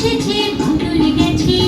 এসেছে ভুলে গেছি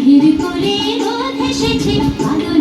ঘির করে রোধ এসেছে আলোয়